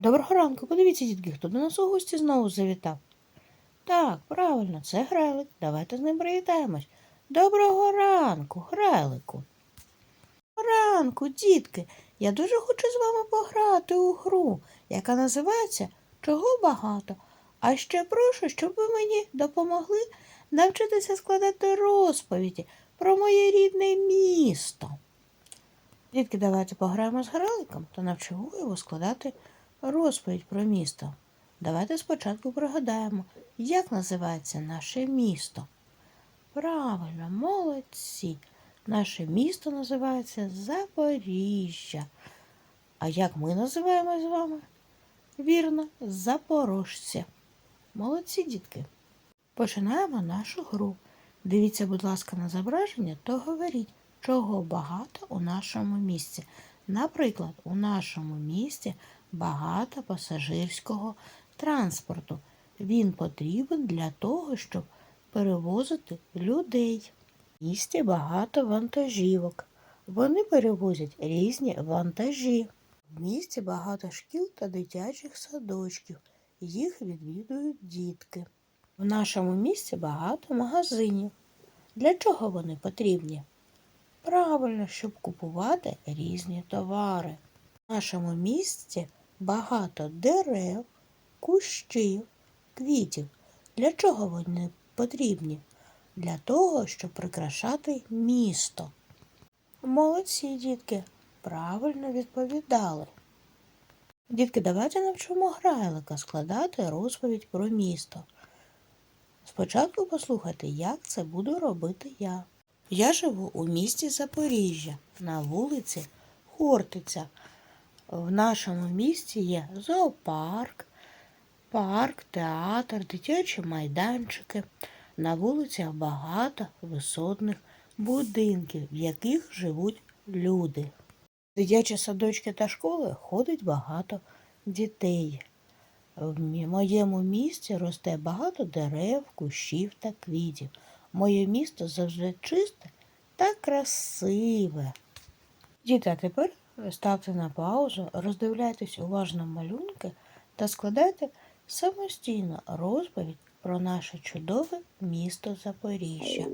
Доброго ранку, подивіться, дітки, хто до нас у гості знову завітав. Так, правильно, це Грайлик. Давайте з ним привітаємось. Доброго ранку, Грайлику. Ранку, дітки. Я дуже хочу з вами пограти у гру, яка називається Чого багато. А ще прошу, щоб ви мені допомогли навчитися складати розповіді про моє рідне місто. Дітки, давайте пограємо з Грайликом та навчимо його складати розповідь про місто. Давайте спочатку пригадаємо, як називається наше місто. Правильно, молодці. Наше місто називається Запоріжжя. А як ми називаємо з вами? Вірно, запорожці. Молодці, дітки. Починаємо нашу гру. Дивіться, будь ласка, на зображення, то говоріть, чого багато у нашому місті. Наприклад, у нашому місті багато пасажирського транспорту. Він потрібен для того, щоб перевозити людей. В місті багато вантажівок. Вони перевозять різні вантажі. В місті багато шкіл та дитячих садочків. Їх відвідують дітки. В нашому місті багато магазинів. Для чого вони потрібні? Правильно, щоб купувати різні товари. В нашому місті багато дерев, кущів, квітів. Для чого вони потрібні? Для того, щоб прикрашати місто. Молодці, дітки, правильно відповідали. Дітки, давайте навчимо грайлика складати розповідь про місто. Спочатку послухайте, як це буду робити я. Я живу у місті Запоріжжя на вулиці Хортиця. В нашому місті є зоопарк, парк, театр, дитячі майданчики. На вулицях багато висотних будинків, в яких живуть люди. В дитячі садочки та школи ходить багато дітей. В моєму місті росте багато дерев, кущів та квітів. Моє місто завжди чисте та красиве. Діти, а тепер ставте на паузу, роздивляйтесь уважно малюнки та складайте самостійно розповідь про наше чудове місто Запоріжжя.